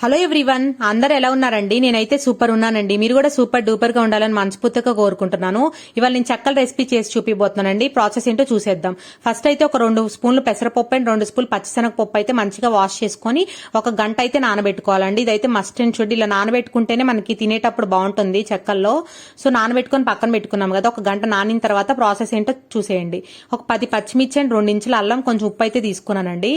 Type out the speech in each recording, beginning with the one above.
Hello everyone అందరు ఎలా ఉన్నారండి? నేనైతే సూపర్ ఉన్నానండి. మీరు కూడా సూపర్ డూపర్గా ఉండాలని మనస్ఫూర్తిగా కోరుకుంటున్నాను. ఇవాళ నేను చక్కల రెసిపీ చేసి చూపిపోతున్నానండి ప్రాసెస్ ఏంటో చూసేద్దాం. ఫస్ట్ అయితే ఒక రెండు స్పూన్లు పెసరపప్పు అండ్ రెండు స్పూన్లు పచ్చిశనగపప్పు అయితే మంచిగా వాష్ చేసుకొని ఒక గంట అయితే నానబెట్టుకోవాలండి. ఇదైతే మస్ట్ అండ్ షుడ్ ఇలా నానబెట్టుకుంటేనే మనకి తినేటప్పుడు బాగుంటుంది చెక్కల్లో. సో నానబెట్టుకొని పక్కన పెట్టుకున్నాం కదా ఒక గంట నానిన తర్వాత ప్రాసెస్ ఏంటో చూసేయండి. ఒక పది పచ్చిమిర్చి అండ్ రెండు ఇంచుల అల్లం కొంచెం ఉప్పు అయితే తీసుకున్నానండి.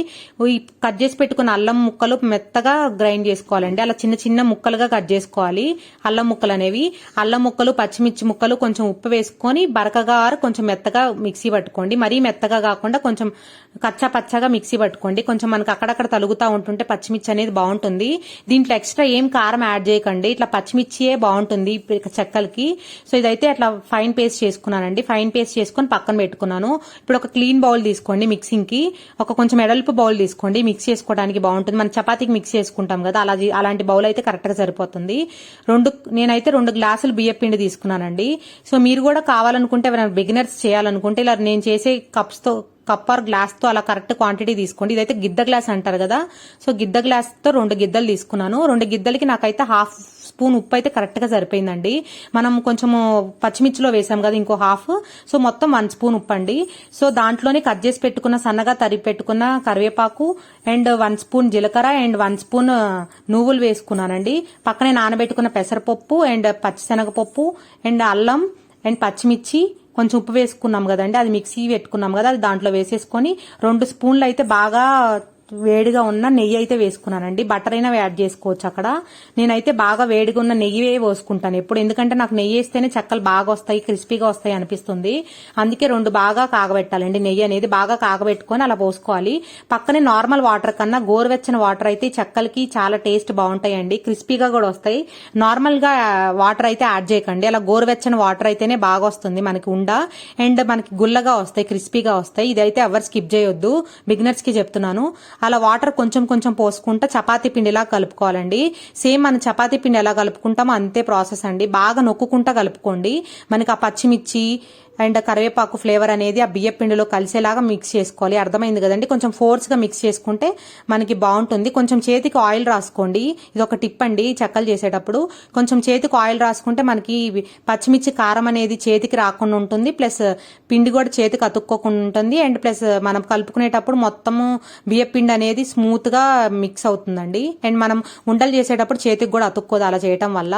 కట్ చేసి పెట్టుకున్న అల్లం ముక్కలు మెత్తగా గ్రైండ్ చేసుకోవాలండి. అలా చిన్న చిన్న ముక్కలుగా కట్ చేసుకోవాలి. అల్లం ముక్కలు అనేవి. అల్లం ముక్కలు పచ్చిమిర్చి ముక్కలు కొంచెం ఉప్పు వేసుకొని బరకగా ఆరు కొంచెం మెత్తగా మిక్సీ పట్టుకోండి. మరీ మెత్తగా కాకుండా కొంచెం కచ్చా పచ్చగా మిక్సీ పట్టుకోండి. కొంచెం మనకు అక్కడక్కడ తలుగుతూ ఉంటుంటే పచ్చిమిర్చి అనేది బాగుంటుంది. దీంట్లో ఎక్స్ట్రా ఏం కారం యాడ్ చేయకండి. ఇట్లా పచ్చిమిర్చియే బాగుంటుంది చెక్కలకి. సో ఇదైతే అట్లా ఫైన్ పేస్ట్ చేసుకున్నానండి. ఫైన్ పేస్ట్ చేసుకొని పక్కన పెట్టుకున్నాను. ఇప్పుడు ఒక క్లీన్ బౌల్ తీసుకోండి మిక్సింగ్కి ఒక కొంచెం ఎడల్పు బౌల్ తీసుకోండి. మిక్స్ చేసుకోవడానికి బాగుంటుంది. మనం చపాతీకి మిక్స్ చేసుకుంటాం కదా అలా అలాంటి బౌల్ అయితే కరెక్ట్గా సరిపోతుంది. రెండు నేనైతే రెండు గ్లాసులు బియ్య పిండి తీసుకున్నానండి. సో మీరు కూడా కావాలనుకుంటే ఎవరైనా బిగినర్స్ చేయాలనుకుంటే ఇలా నేను చేసే కప్స్తో కప్ ఆర్ గ్లాస్తో అలా కరెక్ట్ క్వాంటిటీ తీసుకోండి. ఇదైతే గిద్ద గ్లాస్ అంటారు కదా. సో గిద్ద గ్లాస్తో రెండు గిద్దలు తీసుకున్నాను. రెండు గిద్దలకి నాకైతే హాఫ్ స్పూన్ ఉప్పు అయితే కరెక్ట్గా సరిపోయిందండి. మనం కొంచెము పచ్చిమిర్చిలో వేసాం కదా ఇంకో హాఫ్. సో మొత్తం వన్ స్పూన్ ఉప్పు అండి సో దాంట్లోనే కట్ చేసి పెట్టుకున్న సన్నగా తరిగి పెట్టుకున్న కరివేపాకు అండ్ వన్ స్పూన్ జీలకర్ర అండ్ వన్ స్పూన్ నువ్వులు వేసుకున్నానండి. పక్కనే నానబెట్టుకున్న పెసరపప్పు అండ్ పచ్చిశనగపప్పు అండ్ అల్లం అండ్ పచ్చిమిర్చి. కొంచెం ఉప్పు వేసుకున్నాం కదండి. అది మిక్సీ పెట్టుకున్నాం కదా అది దాంట్లో వేసేసుకొని రెండు స్పూన్లు అయితే బాగా వేడిగా ఉన్న నెయ్యి అయితే వేసుకున్నానండి. బటర్ అయినా యాడ్ చేసుకోవచ్చు అక్కడ. నేనైతే బాగా వేడిగా ఉన్న నెయ్యి పోసుకుంటాను ఎప్పుడు. ఎందుకంటే నాకు నెయ్యి వేస్తేనే చెక్కలు బాగా వస్తాయి క్రిస్పీగా వస్తాయి అనిపిస్తుంది. అందుకే రెండు బాగా కాగబెట్టాలండి నెయ్యి అనేది. బాగా కాగబెట్టుకొని అలా పోసుకోవాలి. పక్కనే నార్మల్ వాటర్ కన్నా గోరువెచ్చని వాటర్ అయితే చెక్కలకి చాలా టేస్ట్ బాగుంటాయండి. క్రిస్పీగా కూడా వస్తాయి. నార్మల్గా వాటర్ అయితే యాడ్ చేయకండి. అలా గోరువెచ్చని వాటర్ అయితేనే బాగా వస్తుంది మనకి ఉండ. అండ్ మనకి గుల్లగా వస్తాయి క్రిస్పీగా వస్తాయి. ఇదైతే ఎవరు స్కిప్ చేయొద్దు. బిగినర్స్కి చెప్తున్నాను. అలా వాటర్ కొంచెం కొంచెం పోసుకుంటా చపాతీ పిండిలా కలుపుకోవాలండి. సేమ్ మన చపాతీ పిండి ఎలా కలుపుకుంటామో అంతే ప్రాసెస్ అండి. బాగా నొక్కుకుంటా కలుపుకోండి. మనకి ఆ పచ్చిమిర్చి అండ్ కరివేపాకు ఫ్లేవర్ అనేది ఆ బియ్య పిండిలో కలిసేలాగా మిక్స్ చేసుకోవాలి. అర్థమైంది కదండి? కొంచెం ఫోర్స్గా మిక్స్ చేసుకుంటే మనకి బాగుంటుంది. కొంచెం చేతికి ఆయిల్ రాసుకోండి. ఇది ఒక టిప్ అండి చెక్కలు చేసేటప్పుడు. కొంచెం చేతికి ఆయిల్ రాసుకుంటే మనకి పచ్చిమిర్చి కారం అనేది చేతికి రాకుండా ఉంటుంది. ప్లస్ పిండి కూడా చేతికి అతుక్కోకుండా ఉంటుంది. అండ్ ప్లస్ మనం కలుపుకునేటప్పుడు మొత్తము బియ్య పిండి అనేది స్మూత్గా మిక్స్ అవుతుందండి. అండ్ మనం ఉండలు చేసేటప్పుడు చేతికి కూడా అతుక్కోదు అలా చేయటం వల్ల.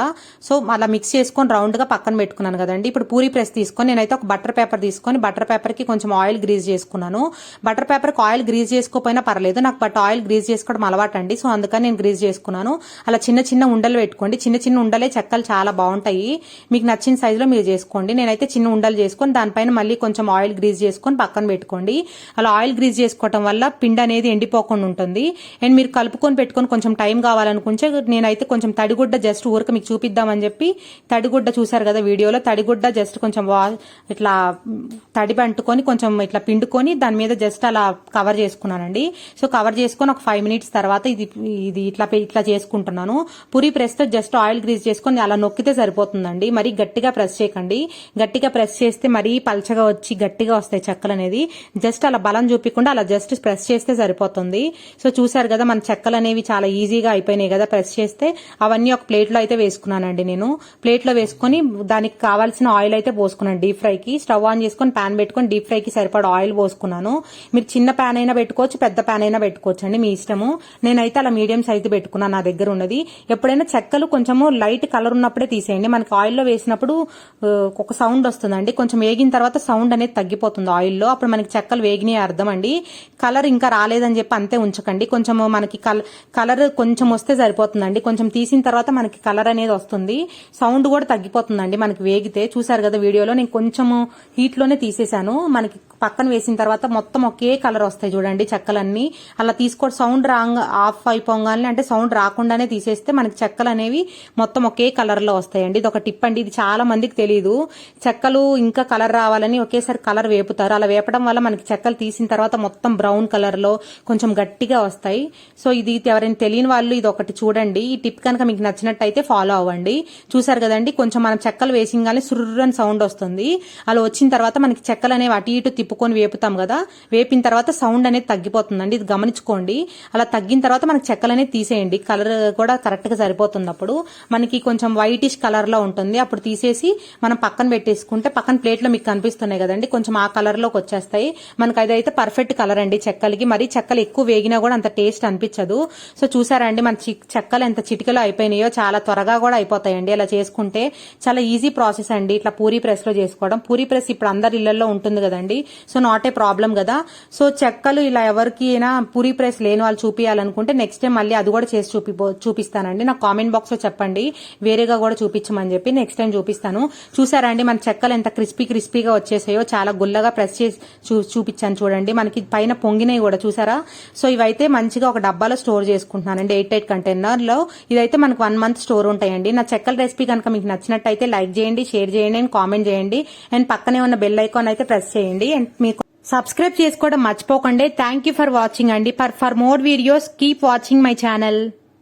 సో అలా మిక్స్ చేసుకొని రౌండ్గా పక్కన పెట్టుకున్నాను కదండి. ఇప్పుడు పూరి ప్రెస్ తీసుకొని నేనైతే ఒక బటర్ పేపర్ తీసుకొని బటర్ పేపర్కి కొంచెం ఆయిల్ గ్రీజ్ చేసుకున్నాను. బటర్ పేపర్కి ఆయిల్ గ్రీజ్ చేసుకోకపోయినా పర్లేదు. నాకు బట్ ఆయిల్ గ్రీజ్ చేసుకోవడం అలవాటు అండి సో అందుకని నేను గ్రీజ్ చేసుకున్నాను. అలా చిన్న చిన్న ఉండలు పెట్టుకోండి. చిన్న చిన్న ఉండలే చెక్కలు చాలా బాగుంటాయి. మీకు నచ్చిన సైజులో మీరు చేసుకోండి. నేనైతే చిన్న ఉండలు చేసుకొని దానిపైన మళ్ళీ కొంచెం ఆయిల్ గ్రీజ్ చేసుకొని పక్కన పెట్టుకోండి. అలా ఆయిల్ గ్రీజ్ చేసుకోవటం వల్ల పిండి అనేది ఎండిపోకుండా ఉంటుంది. అండ్ మీరు కలుపుకొని పెట్టుకొని కొంచెం టైం కావాలనుకుంటే నేనైతే కొంచెం తడిగుడ్డ జస్ట్ ఊరక మీకు చూపిద్దామని చెప్పి తడిగుడ్డ చూసారు కదా వీడియోలో? తడిగుడ్డ జస్ట్ కొంచెం వా ఇట్లా తడి అంటుకొని కొంచెం ఇట్లా పిండుకొని దాని మీద జస్ట్ అలా కవర్ చేసుకున్నానండి. సో కవర్ చేసుకొని ఒక ఫైవ్ మినిట్స్ తర్వాత ఇది ఇది ఇట్లా ఇట్లా చేసుకుంటున్నాను. పూరి ప్రెస్తో జస్ట్ ఆయిల్ గ్రీజ్ చేసుకొని అలా నొక్కితే సరిపోతుందండి. మరి గట్టిగా ప్రెస్ చేయకండి. గట్టిగా ప్రెస్ చేస్తే మరీ పల్చగా వచ్చి గట్టిగా వస్తాయి చెక్కలు అనేది. జస్ట్ అలా బలం చూపించకుండా అలా జస్ట్ ప్రెస్ చేస్తే సరిపోతుంది. సో చూసారు కదా మన చెక్కలు అనేవి చాలా ఈజీగా అయిపోయినాయి కదా ప్రెస్ చేస్తే. అవన్నీ ఒక ప్లేట్లో అయితే వేసుకున్నానండి నేను. ప్లేట్లో వేసుకొని దానికి కావాల్సిన ఆయిల్ అయితే పోసుకున్నాను డీప్ ఫ్రై కి స్టవ్ ఆన్ చేసుకొని ప్యాన్ పెట్టుకొని డీప్ ఫ్రై కి సరిపడా ఆయిల్ పోసుకున్నాను. మీరు చిన్న ప్యాన్ అయినా పెట్టుకోవచ్చు పెద్ద ప్యాన్ అయినా పెట్టుకోవచ్చు అండి మీ ఇష్టము. నేనైతే అలా మీడియం సైజు పెట్టుకున్నాను నా దగ్గర ఉన్నది. ఎప్పుడైనా చెక్కలు కొంచెము లైట్ కలర్ ఉన్నప్పుడే తీసేయండి. మనకి ఆయిల్లో వేసినప్పుడు ఒక సౌండ్ వస్తుందండి. కొంచెం వేగిన తర్వాత సౌండ్ అనేది తగ్గిపోతుంది ఆయిల్లో అప్పుడు మనకి చెక్కలు వేగినాయి అర్థం అండి. కలర్ ఇంకా రాలేదని చెప్పి అంతే ఉంచకండి. కొంచెం మనకి కలర్ కొంచెం వస్తే సరిపోతుందండి. కొంచెం తీసిన తర్వాత మనకి కలర్ అనేది వస్తుంది. సౌండ్ కూడా తగ్గిపోతుందండి మనకి వేగితే. చూసారు కదా వీడియోలో నేను కొంచెం హీట్లోనే తీసేశాను. మనకి పక్కన వేసిన తర్వాత మొత్తం ఒకే కలర్ వస్తాయి చూడండి చెక్కలన్నీ. అలా తీసుకో సౌండ్ రాంగ్ ఆఫ్ అయిపోగానే అంటే సౌండ్ రాకుండానే తీసేస్తే మనకి చెక్కలు అనేవి మొత్తం ఒకే కలర్లో వస్తాయండి. ఇది ఒక టిప్ అండి. ఇది చాలా మందికి తెలియదు చెక్కలు ఇంకా కలర్ రావాలని ఒకేసారి కలర్ వేపుతారు. అలా వేపడం వల్ల మనకి చెక్కలు తీసిన తర్వాత మొత్తం బ్రౌన్ కలర్లో కొంచెం గట్టిగా వస్తాయి. సో ఇది ఎవరైనా తెలియని వాళ్ళు ఇది ఒకటి చూడండి. ఈ టిప్ కనుక మీకు నచ్చినట్టయితే ఫాలో అవ్వండి. చూసారు కదండి కొంచెం మనం చెక్కలు వేసింగానే సుర్రని సౌండ్ వస్తుంది. అలా వచ్చిన తర్వాత మనకి చెక్కలు అనేవి అటు ఇటు తిప్పు తిప్పుకొని వేపుతాం కదా వేపిన తర్వాత సౌండ్ అనేది తగ్గిపోతుందండి. ఇది గమనించుకోండి. అలా తగ్గిన తర్వాత మనకి చెక్కలు అనేది తీసేయండి. కలర్ కూడా కరెక్ట్గా సరిపోతున్నప్పుడు సరిపోతుంది అప్పుడు మనకి కొంచెం వైటిష్ కలర్లో ఉంటుంది. అప్పుడు తీసేసి మనం పక్కన పెట్టేసుకుంటే పక్కన ప్లేట్లో మీకు కనిపిస్తున్నాయి కదండి. కొంచెం ఆ కలర్లోకి వచ్చేస్తాయి. మనకి అదైతే పర్ఫెక్ట్ కలర్ అండి చెక్కలకి. మరి చెక్కలు ఎక్కువ వేగినా కూడా అంత టేస్ట్ అనిపించదు. సో చూసారండి మన చెక్కలు ఎంత చిటికలో అయిపోయినాయో చాలా త్వరగా కూడా అయిపోతాయండి. ఇలా చేసుకుంటే చాలా ఈజీ ప్రాసెస్ అండి. ఇట్లా పూరీ ప్రెస్లో చేసుకోవడం. పూరీ ప్రెస్ ఇప్పుడు అందరి ఇళ్ళలో ఉంటుంది కదండి. సో నాట్ ఏ ప్రాబ్లం కదా. సో చెక్కలు ఇలా ఎవరికి అయినా ప్రెస్ లేని వాళ్ళు చూపించాలనుకుంటే నెక్స్ట్ టైం మళ్ళీ అది కూడా చేసి చూపిపో చూపిస్తానండి. నాకు కామెంట్ బాక్స్లో చెప్పండి. వేరేగా కూడా చూపించమని చెప్పి నెక్స్ట్ టైం చూపిస్తాను. చూసారా అండి మన చెక్కలు ఎంత క్రిస్పీ క్రిస్పీగా వచ్చేసాయో చాలా గుల్లగా ప్రెస్ చేసి చూ చూపించాను చూడండి. మనకి పైన పొంగినవి కూడా చూసారా? సో ఇవైతే మంచిగా ఒక డబ్బాలో స్టోర్ చేసుకుంటున్నానండి ఎయిట్ ఎయిట్ కంటైనర్లో. ఇదైతే మనకు వన్ మంత్ స్టోర్ ఉంటాయండి. నా చెక్కల రెసిపీ కనుక మీకు నచ్చినట్టయితే లైక్ చేయండి షేర్ చేయండి అండ్ కామెంట్ చేయండి. అండ్ పక్కనే ఉన్న బెల్ ఐకాన్ అయితే ప్రెస్ చేయండి. అండ్ అండ్ మీకు సబ్స్క్రైబ్ చేసుకోవడం మర్చిపోకండి. థ్యాంక్ యూ ఫర్ వాచింగ్ అండి. For for more videos keep watching my channel